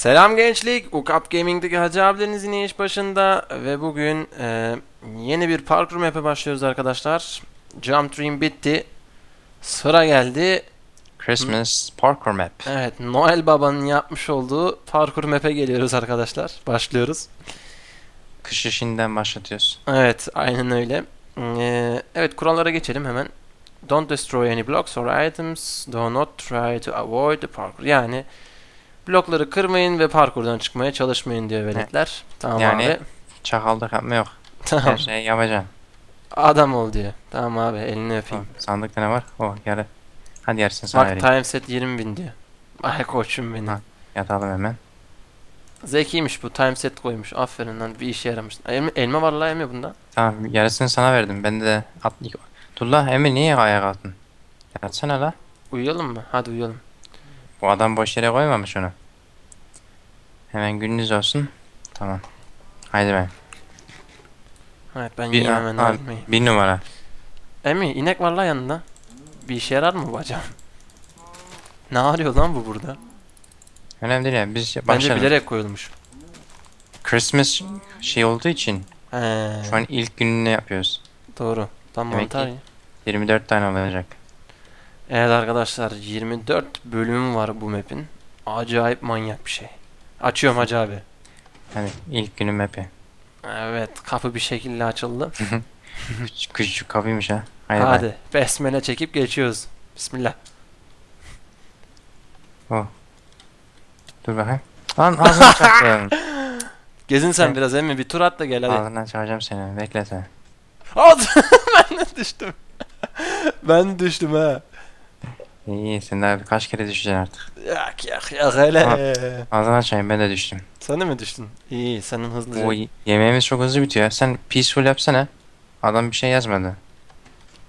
Selam gençlik, Ukap Gaming'deki Hacı abilerinizin iş başında ve bugün e, yeni bir parkur map'e başlıyoruz arkadaşlar. Jump Dream bitti. Sıra geldi. Christmas parkour map. Evet, Noel Baba'nın yapmış olduğu parkur map'e geliyoruz arkadaşlar. Başlıyoruz. Kış işinden başlatıyoruz. Evet, aynen öyle. E, evet, kurallara geçelim hemen. Don't destroy any blocks or items. Do not try to avoid the parkour. Yani blokları kırmayın ve parkurdan çıkmaya çalışmayın diyor veletler. Tamam Yani- abi. Çakallık yapma yok. Tamam. Her şeyi yapacaksın. Adam ol diyor. Tamam abi elini öpeyim. Tamam. Sandıkta ne var? Oh yarı. Hadi yarısını sana Bak vereyim. time set 20 bin diyor. Ay koçum benim. Ha. Yatalım hemen. Zekiymiş bu time set koymuş. Aferin lan bir işe yaramış. Elma, elma var la elma bunda. Tamam yarısını sana verdim. Ben de at... Dur la niye ayağa kalktın? Yatsana la. Uyuyalım mı? Hadi uyuyalım. Bu adam boş yere koymamış onu. Hemen gününüz olsun. Tamam. Haydi ben. Evet ben Bir, hemen ha, elmayı. bir numara. Emi inek var la yanında. Bir işe yarar mı bacım? Ne arıyor lan bu burada? Önemli değil ya. Biz Bence başlayalım. bilerek koyulmuş. Christmas şey olduğu için He, şu an ilk gününü yapıyoruz. doğru. Tam Demek mantar. ki- 24 tane olacak. Evet arkadaşlar 24 bölümü var bu map'in. Acayip manyak bir şey. Açıyorum hacı abi. Hadi ilk günün map'i. Evet kapı bir şekilde açıldı. Küçük, küçük kapıymış ha. Haydi, Hadi besmele çekip geçiyoruz. Bismillah. Dur bakayım. Lan ağzını çaktım. Gezin sen biraz emmi bir tur at da gel hadi. Ağzından çağıracağım seni. Bekle sen. At! ben de düştüm. ben de düştüm ha. İyi sen daha birkaç kere düşeceksin artık. Yak yak yak hele. Ağzını açayım ben de düştüm. Sen de mi düştün? İyi senin hızlıca. O yemeğimiz çok hızlı bitiyor. Sen peaceful yapsana. Adam bir şey yazmadı.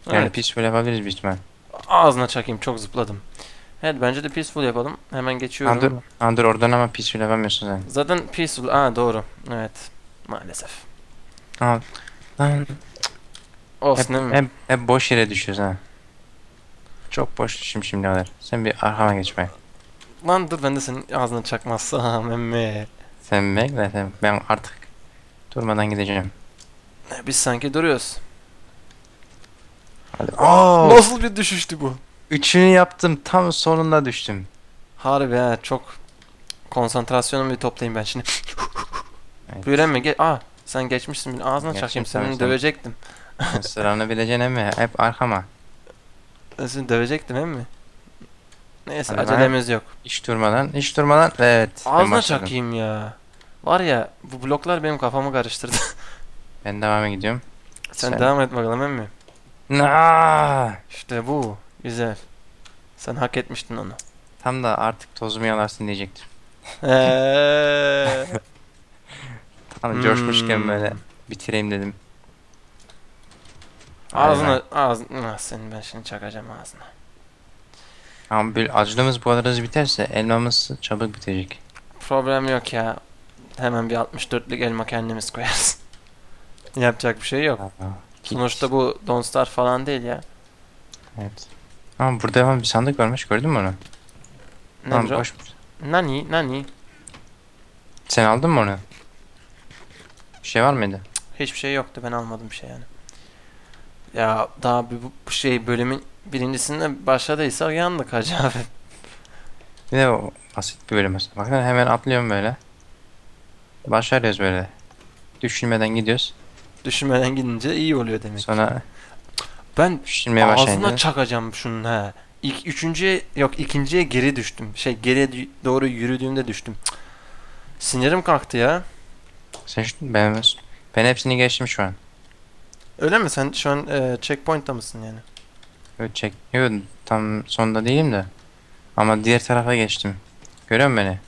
Yani Evet, peaceful yapabiliriz ihtimal. Ağzına çakayım çok zıpladım. Evet bence de peaceful yapalım. Hemen geçiyorum. Ha dur oradan ama peaceful yapamıyorsun sen. Zaten peaceful. Aa doğru. Evet. Maalesef. Ha, lan hep, Olsun değil mi? hep, hep boş yere düşüyoruz ha. Çok boş şimdi kadar. Sen bir arkama geç bay. Lan dur ben de senin ağzına çakmazsam emmi. Sen bekle sen. Ben artık durmadan gideceğim. Biz sanki duruyoruz. Hadi. Oo! Nasıl bir düşüştü bu? Üçünü yaptım. Tam sonunda düştüm. Harbi ha çok konsantrasyonumu bir toplayayım ben şimdi. Evet. Emmi gel. Aa sen geçmişsin ağzına Geçtim çakayım seni sen. dövecektim. Sıranı bileceksin mi? Hep arkama. Ben seni dövecektim emmi. Neyse Hadi acelemiz yok. Hiç durmadan, hiç durmadan. Evet. ben Ağzına başladım. çakayım ya. Var ya bu bloklar benim kafamı karıştırdı. Ben devam'a gidiyorum. sen, Sen- devam et bakalım emmi. Aa! İşte bu. Güzel. Sen hak etmiştin onu. Tam da artık tozumu yalarsın diyecektim. Eee. Tam Hmm. coşmuşken böyle bitireyim dedim. Ağzına ağzına senin ben şimdi çakacağım ağzına. Ama bir acılığımız bu kadar hızlı biterse elmamız çabuk bitecek. Problem yok ya. Hemen bir 64'lük elma kendimiz koyarız. Yapacak bir şey yok. Aa, Sonuçta bu Don't Star falan değil ya. Evet. Ama burada hemen bir sandık varmış gördün mü onu? Tamam Nedir o? boş. Nani? Nani? Sen aldın mı onu? Bir şey var mıydı? Hiçbir şey yoktu. Ben almadım bir şey yani. Ya daha bir bu şey bölümün birincisinde başladıysa yandık hacı abi. Bir de o basit bir bölüm aslında. Bakın hemen atlıyorum böyle. Başarıyoruz böyle. Düşünmeden gidiyoruz. Düşünmeden gidince iyi oluyor demek. Sonra Ben düşünmeye ağzına başlayınca çakacağım şunun ha. İlk üçüncüye yok ikinciye geri düştüm. Şey geriye dü- doğru yürüdüğümde düştüm. Cık. Sinirim kalktı ya. sen şu, ben, ben hepsini geçtim şu an. Öyle mi? Sen şu an e, checkpoint'ta mısın yani? Yok tam sonunda değilim de. Ama diğer tarafa geçtim. Görüyor musun beni?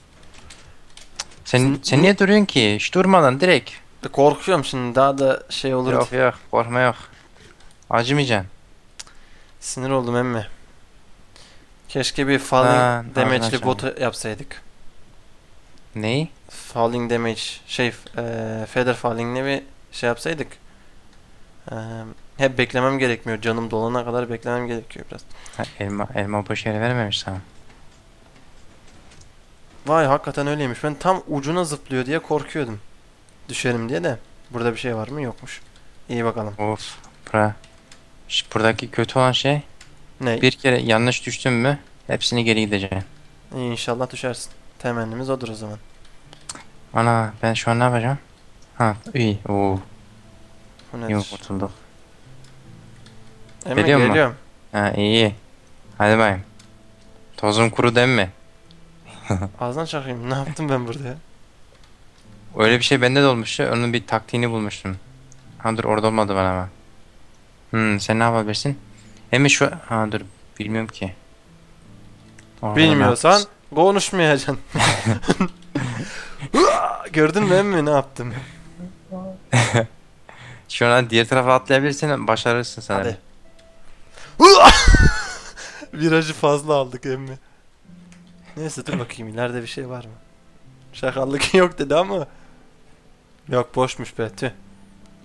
Sen, Sen- niye duruyorsun ki? Hiç durmadan direkt. E, Korkuyorum şimdi daha da şey olur. Yok yok korkma yok. Acımayacaksın. Sinir oldum emmi. Keşke bir falling Ha, damage'li ağzına botu yapsaydık. Neyi? Falling damage şey e, feather falling'le bir şey yapsaydık. Hep beklemem gerekmiyor. Canım dolana kadar beklemem gerekiyor biraz. Ha, elma, elma boş yere vermemiş sana. Vay hakikaten öyleymiş. Ben tam ucuna zıplıyor diye korkuyordum. Düşerim diye de. Burada bir şey var mı? Yokmuş. İyi bakalım. Of. Bura. Ş- Buradaki kötü olan şey Ne? bir kere yanlış düştün mü hepsini geri gideceksin. İyi inşallah düşersin. Temennimiz odur o zaman. Ana ben şu an ne yapacağım? Ha iyi. Oo. Bu nedir? kurtulduk. Emre Geliyor mu? geliyorum. Ha iyi. Hadi bayım. Tozum kuru dem mi? Ağzına çakayım. Ne yaptım ben burada ya? Öyle bir şey bende de olmuştu. Onun bir taktiğini bulmuştum. Ha dur orada olmadı bana ama. Hmm sen ne yapabilirsin? Hem şu... Ha dur bilmiyorum ki. Orada ne Bilmiyorsan yapacağız? konuşmayacaksın. Gördün mü emmi ne yaptım? Şu an diğer tarafa atlayabilirsen başarırsın sanırım. Hadi. Virajı fazla aldık emmi. Neyse dur bakayım ileride bir şey var mı? Şakallık yok dedi ama. Yok boşmuş be tüh.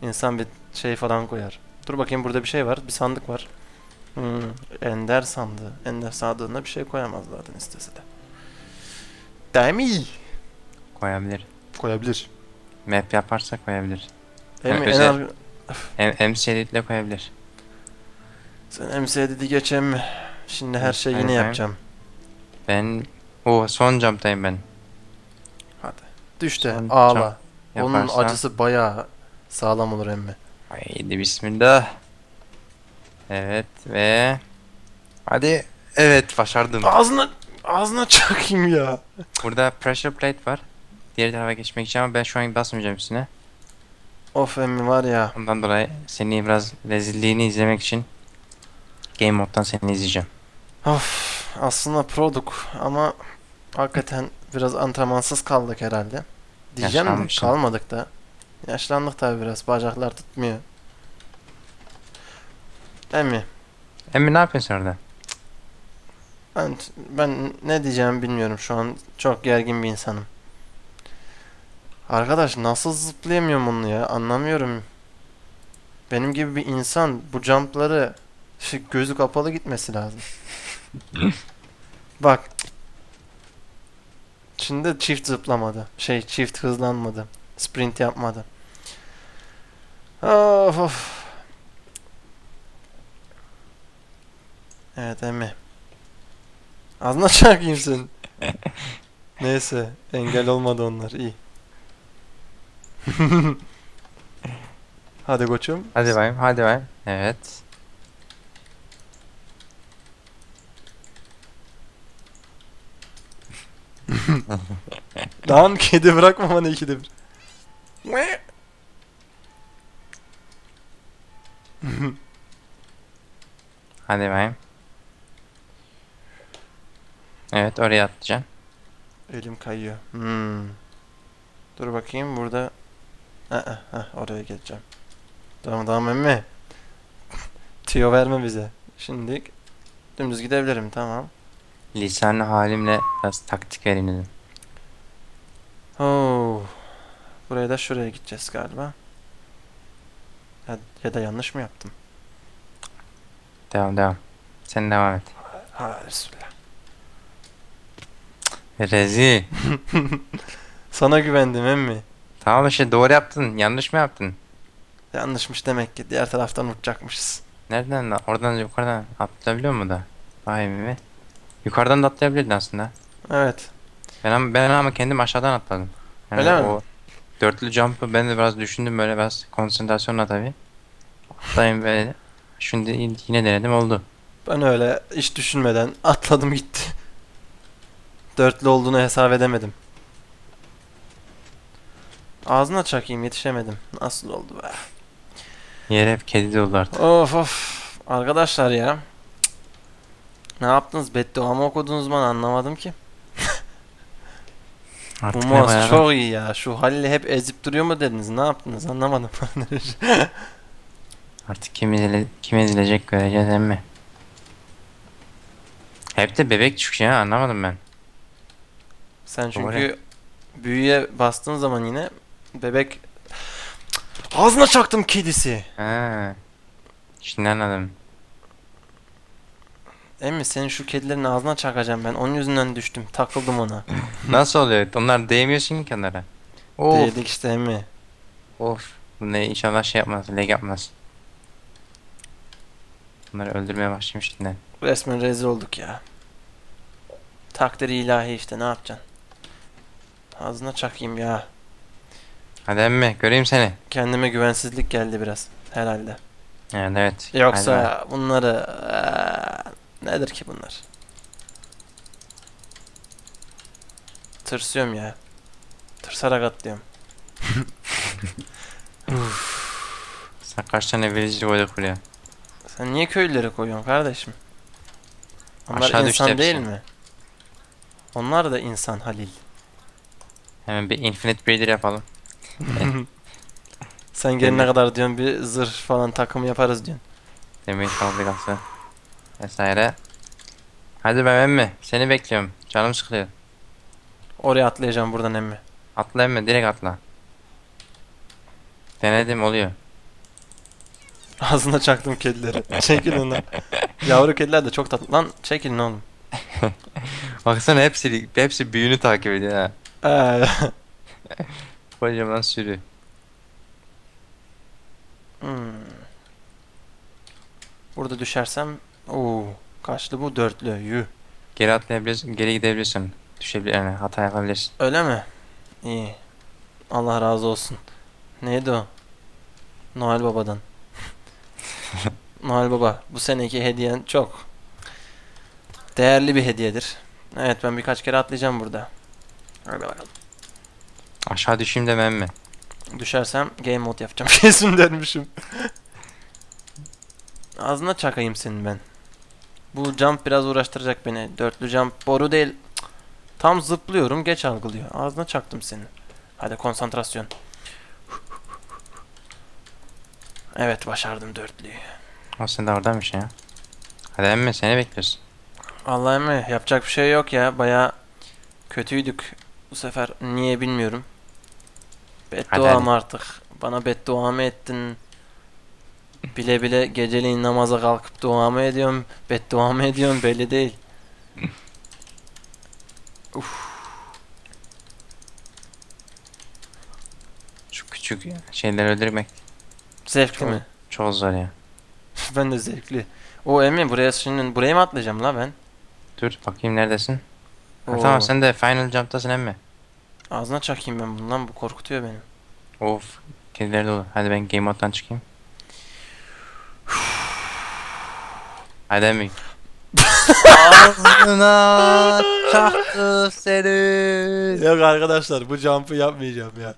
İnsan bir şey falan koyar. Dur bakayım burada bir şey var. Bir sandık var. Hmm, Ender sandığı. Ender sandığına bir şey koyamazlardı istese de. Değil mi? Koyabilir. Koyabilir. Map yaparsa koyabilir. Emmi en ar- Hem, hem koyabilir. Sen MC dedi geçen mi? Şimdi her şeyi yine yapacağım. Ben... O son jump'tayım ben. Düş de Son ağla. Onun Yaparsan... acısı bayağı sağlam olur emmi. Haydi bismillah. Evet ve... Hadi. Evet başardım. Ağzına ağzına çakayım ya. Burada pressure plate var. Diğer tarafa geçmek için ama ben şu an basmayacağım üstüne. Of emmi var ya. Ondan dolayı seni biraz rezilliğini izlemek için Game Mode'dan seni izleyeceğim. Of aslında produk ama hakikaten biraz antrenmansız kaldık herhalde. Diyeceğim de kalmadık da. Yaşlandık tabi biraz bacaklar tutmuyor. Emmi Emmi ne yapıyorsun orada? ben, ben ne diyeceğimi bilmiyorum şu an çok gergin bir insanım. Arkadaş nasıl zıplayamıyorum onu ya anlamıyorum. Benim gibi bir insan bu jumpları şu gözü kapalı gitmesi lazım. Bak. Şimdi çift zıplamadı. Şey çift hızlanmadı. Sprint yapmadı. Of of. Evet emmi. Ağzına çakayım sen. Neyse engel olmadı onlar iyi. Hadi koçum. Hadi bayım, hadi bayım. Evet. Lan kedi bırakma bana ikide bir. Hadi bayım. Evet oraya atlayacaksın. Elim kayıyor. Hmm. Dur bakayım burada. Aa, oraya geleceğim. Tamam tamam emmi. Tüyo verme bize. Şimdi dümdüz gidebilirim tamam. Lisanlı halimle biraz taktik vereyim dedim. Oo. Buraya da şuraya gideceğiz galiba. Ya, ya da yanlış mı yaptım? Devam devam. Sen devam et. Ha bismillah. Rezil. Sana güvendim emmi. Tamam işte doğru yaptın. Yanlış mı yaptın? Yanlışmış demek ki. Diğer taraftan uçacakmışız. Nereden da? Oradan yukarıdan atlayabiliyor mu da? Vay be. Yukarıdan da atlayabilirdin aslında. Evet. Ben ama, ben ama kendim aşağıdan atladım. Yani Öyle mi? dörtlü jump'ı ben de biraz düşündüm böyle biraz konsantrasyonla tabii. Atlayayım böyle. Şimdi yine denedim oldu. Ben öyle hiç düşünmeden atladım gitti. Dörtlü olduğunu hesap edemedim. Ağzına çakayım yetişemedim. Nasıl oldu be? Yer hep kedi dolu artık. Of of. Arkadaşlar ya. Ne yaptınız? Beddua mı okudunuz bana anlamadım ki. Artık Bu ne mouse bayağı- çok iyi ya. Şu Halil'i hep ezip duruyor mu dediniz? Ne yaptınız? Anlamadım. Artık kim, ezile, kim ezilecek göreceğiz emmi. Hep de bebek çıkıyor ha anlamadım ben. Sen çünkü Doğru. büyüye bastığın zaman yine bebek. Ağzına çaktım kedisi. Ha. Şimdi anladım. Emmi senin şu kedilerin ağzına çakacağım ben. Onun yüzünden düştüm. Takıldım ona. Nasıl oluyor? Onlar değmiyorsun ki onlara. Of. Değdik işte emmi. Of. Bu ne inşallah şey yapmaz. Leg yapmaz. Bunları öldürmeye başlayayım şimdiden. Resmen rezil olduk ya. Takdiri ilahi işte ne yapacaksın? Ağzına çakayım ya. Hadi emmi göreyim seni. Kendime güvensizlik geldi biraz herhalde. Evet evet. Hadi Yoksa bunları eee, nedir ki bunlar? Tırsıyorum ya. Tırsarak atlıyorum. Sen kaç tane verici koyduk buraya? Sen niye köylüleri koyuyorsun kardeşim? Onlar Aşağı insan değil hepsi. mi? Onlar da insan Halil. Hemen bir Infinite Breeder yapalım. Sen gelene kadar diyorsun bir zırh falan takımı yaparız diyorsun. Demir fabrikası. Vesaire. Hadi ben emmi. Seni bekliyorum. Canım sıkılıyor. Oraya atlayacağım buradan emmi. Atla emmi. Direkt atla. Denedim oluyor. Ağzına çaktım kedileri. Çekilin lan. Yavru kediler de çok tatlı. Lan çekilin oğlum. Baksana hepsi hepsi büyüğünü takip ediyor ha. Ee, Sürü. hmm. Burada düşersem Oo, kaçlı bu dörtlü. Yuh. Geri atlayabilirsin. Geri gidebilirsin. Düşebilir yani hata yapabilirsin. Öyle mi? İyi. Allah razı olsun. Neydi o? Noel Baba'dan. Noel Baba, bu seneki hediyen çok değerli bir hediyedir. Evet, ben birkaç kere atlayacağım burada. Hadi bakalım. Aşağı düşeyim demem mi? Düşersem game mode yapacağım kesin dermişim. Ağzına çakayım senin ben. Bu jump biraz uğraştıracak beni. Dörtlü jump boru değil. Tam zıplıyorum geç algılıyor. Ağzına çaktım senin. Hadi konsantrasyon. Evet başardım dörtlüyü. De oradaymış ya. Hadi emmi seni bekliyoruz. Vallahi mi? Yapacak bir şey yok ya. Baya kötüydük bu sefer. Niye bilmiyorum. Beddua hadi. artık? Bana beddua mı ettin? Bile bile geceleyin namaza kalkıp dua mı ediyorum? Beddua mı ediyorum? Belli değil. Şu küçük şeyleri öldürmek Zevkli Çok- mi? çok zor ya. ben de zevkli. O Emin buraya şimdi buraya mı atlayacağım la ben? Dur bakayım neredesin? Ha, tamam sen de final jump'tasın emmi. Ağzına çakayım ben bundan bu korkutuyor beni. Of kediler dolu. Hadi ben game mode'dan çıkayım. Hadi emmi. Ağzına çaktı seni. Yok arkadaşlar bu jump'ı yapmayacağım ya.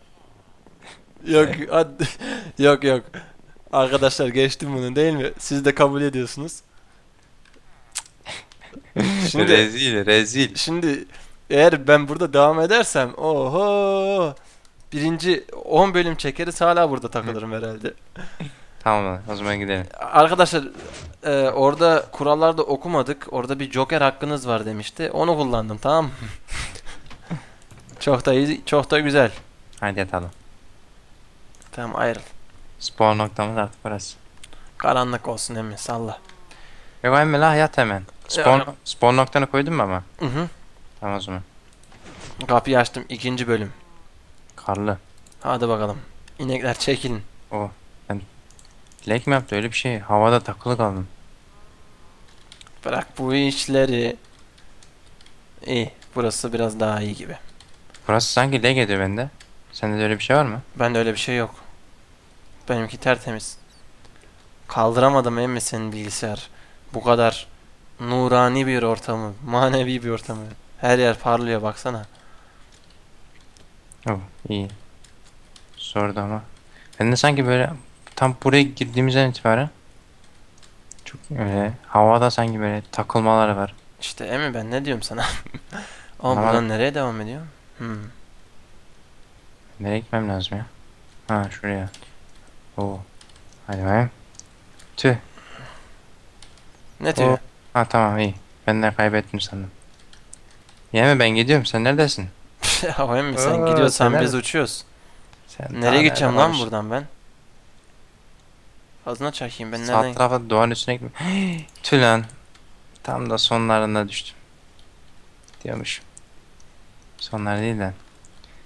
Yok hadi. yok yok. Arkadaşlar geçtim bunu değil mi? Siz de kabul ediyorsunuz. Şimdi rezil rezil. şimdi eğer ben burada devam edersem oho birinci 10 bölüm çekeriz hala burada takılırım herhalde. Tamam o zaman gidelim. Arkadaşlar e, orada kurallarda okumadık. Orada bir joker hakkınız var demişti. Onu kullandım tamam mı? çok da iyi, çok da güzel. Hadi yatalım. Tamam ayrıl. Spawn noktamız artık burası. Karanlık olsun emmi salla. Yok emmi la yat hemen. Spawn, spawn noktanı koydun mu ama? Hı hı. Tamam o zaman. Kapıyı açtım ikinci bölüm. Karlı. Hadi bakalım. İnekler çekilin. O. Ben Dilek mi yaptı öyle bir şey? Havada takılı kaldım. Bırak bu işleri. İyi. Burası biraz daha iyi gibi. Burası sanki lag ediyor bende. Sende de öyle bir şey var mı? Bende öyle bir şey yok. Benimki tertemiz. Kaldıramadım emmi senin bilgisayar. Bu kadar nurani bir ortamı, manevi bir ortamı. Her yer parlıyor baksana. Oh iyi. Sordu ama. Ben de sanki böyle tam buraya girdiğimizden itibaren çok öyle havada sanki böyle takılmalar var. İşte emmi ben ne diyorum sana? Ama buradan nereye devam ediyor? Hmm. Nereye gitmem lazım ya? Ha şuraya. Oo. Hadi bakayım. Tüh. Ne diyor? Ha tamam iyi. Ben de kaybettim sandım. Yeme ben gidiyorum. Sen neredesin? ya emmi sen Aa, gidiyorsan sen biz nerede- uçuyoruz. Sen Nereye gideceğim lan varmış? buradan ben? Ağzına çakayım ben Sağ nereden? tarafa duvarın üstüne gitme. Tüh lan. Tam da sonlarında düştüm. Diyormuşum. Sonlar değil de.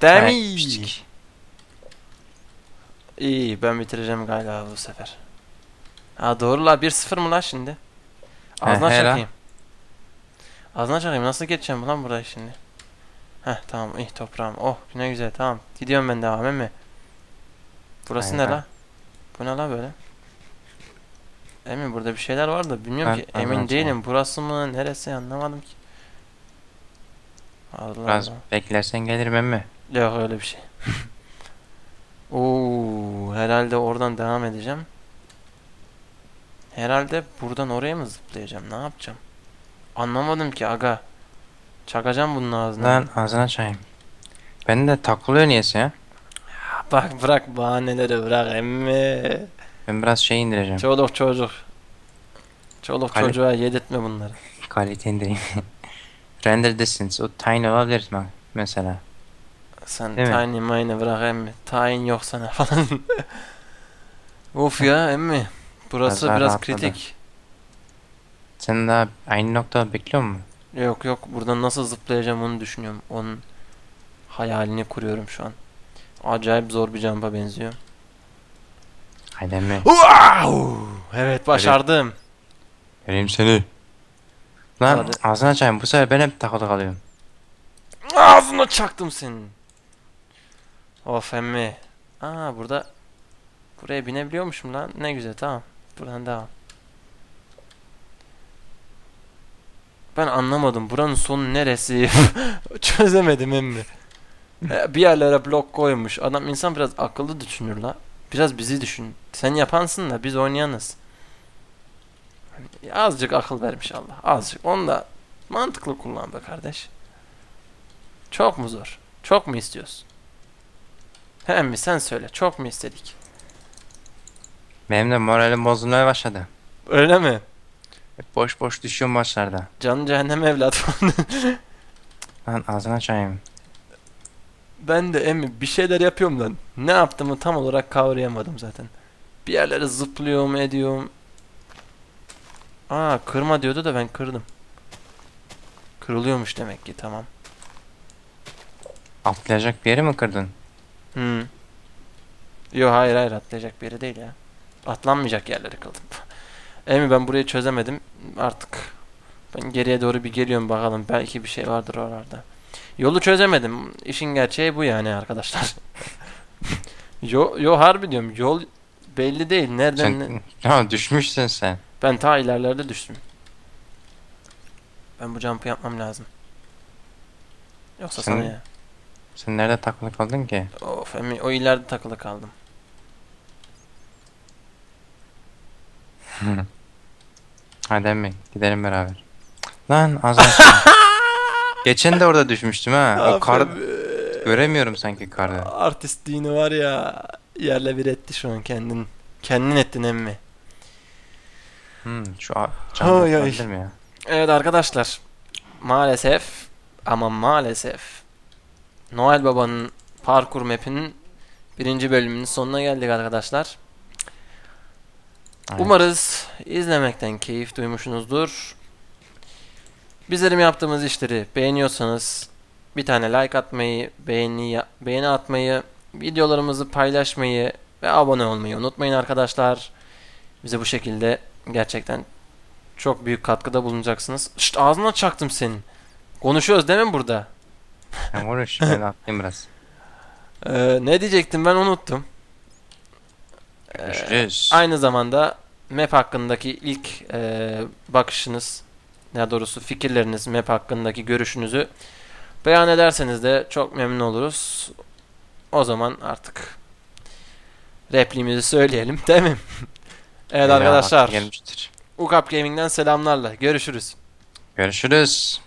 Demi. İyi ben bitireceğim galiba bu sefer. Ha doğru la 1-0 mı la şimdi? Ağzına he la. çakayım. Ağzına çakayım nasıl geçeceğim lan buraya şimdi? Heh tamam iyi toprağım. Oh ne güzel tamam. Gidiyorum ben devam mi? Burası ne Aynen. la? Bu ne la böyle? Emin burada bir şeyler var da bilmiyorum Ben- ki. ben Emin değilim. Burası mı neresi anlamadım ki. Allah Biraz Allah. beklersen gelirim emmi. Yok öyle bir şey. Oo, herhalde oradan devam edeceğim. Herhalde buradan oraya mı zıplayacağım? Ne yapacağım? Anlamadım ki aga. Çakacağım bunun ağzına. Lan ağzına çayım. Ben de takılıyor niyeyse ya. Bak bırak bahaneleri bırak emmi. Ben biraz şey indireceğim. Çoluk çocuk. Çoluk Kale- çocuğa yedirtme bunları. Kalite indireyim. Render distance. O tiny olabilir mi? Mesela. Sen Değil mi? tiny mine bırak emmi. Tayin yok sana falan. of ya emmi. Burası biraz rahatladı. kritik. Sen daha aynı noktada bekliyor musun? Yok yok buradan nasıl zıplayacağım onu düşünüyorum. Onun hayalini kuruyorum şu an. Acayip zor bir jumpa benziyor. Haydi emmi. Wow! Evet başardım. Vereyim seni. Lan Hadi. ağzına çayım. Bu sefer ben hep takılı kalıyorum. Ağzına çaktım senin. Of emmi. Aa burada buraya binebiliyormuşum lan. Ne güzel tamam. Buradan devam. Ben anlamadım. Buranın sonu neresi? Çözemedim emmi. E, Bir yerlere blok koymuş. Adam insan biraz akıllı düşünür la. Biraz bizi düşün. Sen yapansın da biz oynayanız. Hani Azıcık akıl vermiş Allah. Azıcık. Onu da mantıklı kullan be kardeş. Çok mu zor? Çok mu istiyorsun? Hem mi sen söyle. Çok mu istedik? Benim de moralim bozulmaya başladı. Öyle mi? Hep boş boş düşüyorum başlarda. Canı cehennem evlat. Lan ağzına çayım. ben de emmi bir şeyler yapıyorum lan. Ne yaptığımı tam olarak kavrayamadım zaten. Bir yerlere zıplıyorum ediyorum. Aa kırma diyordu da ben kırdım. Kırılıyormuş demek ki tamam. Atlayacak bir yeri mi kırdın? Hmm. Yo hayır hayır atlayacak bir yeri değil ya. Atlanmayacak yerleri kıldım. Emi ben burayı çözemedim. Artık ben geriye doğru bir geliyorum bakalım. Belki bir şey vardır oralarda. Yolu çözemedim. İşin gerçeği bu yani arkadaşlar. yo, yo harbi diyorum. Yol belli değil. Nereden ne- Sen ha, düşmüşsün sen. Ben ta ilerlerde düştüm. Ben bu jump'ı yapmam lazım. Yoksa Sen- sana ya. Sen nerede takılı kaldın ki? Of Emi o ileride takılı kaldım. Hadi emmi gidelim beraber. Lan çayım. Geçen de orada düşmüştüm ha. O kar göremiyorum sanki karda. Artistliğini var ya yerle bir etti şu an kendin. Kendin ettin emmi. Hmm, şu a- Ay, camda ay. yapabilir mi ya? Evet arkadaşlar. Maalesef ama maalesef Noel Baba'nın parkur map'inin birinci bölümünün sonuna geldik arkadaşlar. Aynen. Umarız izlemekten keyif duymuşsunuzdur. Bizlerim yaptığımız işleri beğeniyorsanız bir tane like atmayı, beğeni beğeni atmayı, videolarımızı paylaşmayı ve abone olmayı unutmayın arkadaşlar. Bize bu şekilde gerçekten çok büyük katkıda bulunacaksınız. Şşt ağzına çaktım senin. Konuşuyoruz değil mi burada? Konuş ben atlayayım biraz. Ee, ne diyecektim ben unuttum. Ee, Görüşürüz. Aynı zamanda map hakkındaki ilk e, bakışınız, daha doğrusu fikirleriniz, map hakkındaki görüşünüzü beyan ederseniz de çok memnun oluruz. O zaman artık repliğimizi söyleyelim değil mi? evet Ya, arkadaşlar, Gelmiştir. Ukap Gaming'den selamlarla. Görüşürüz. Görüşürüz.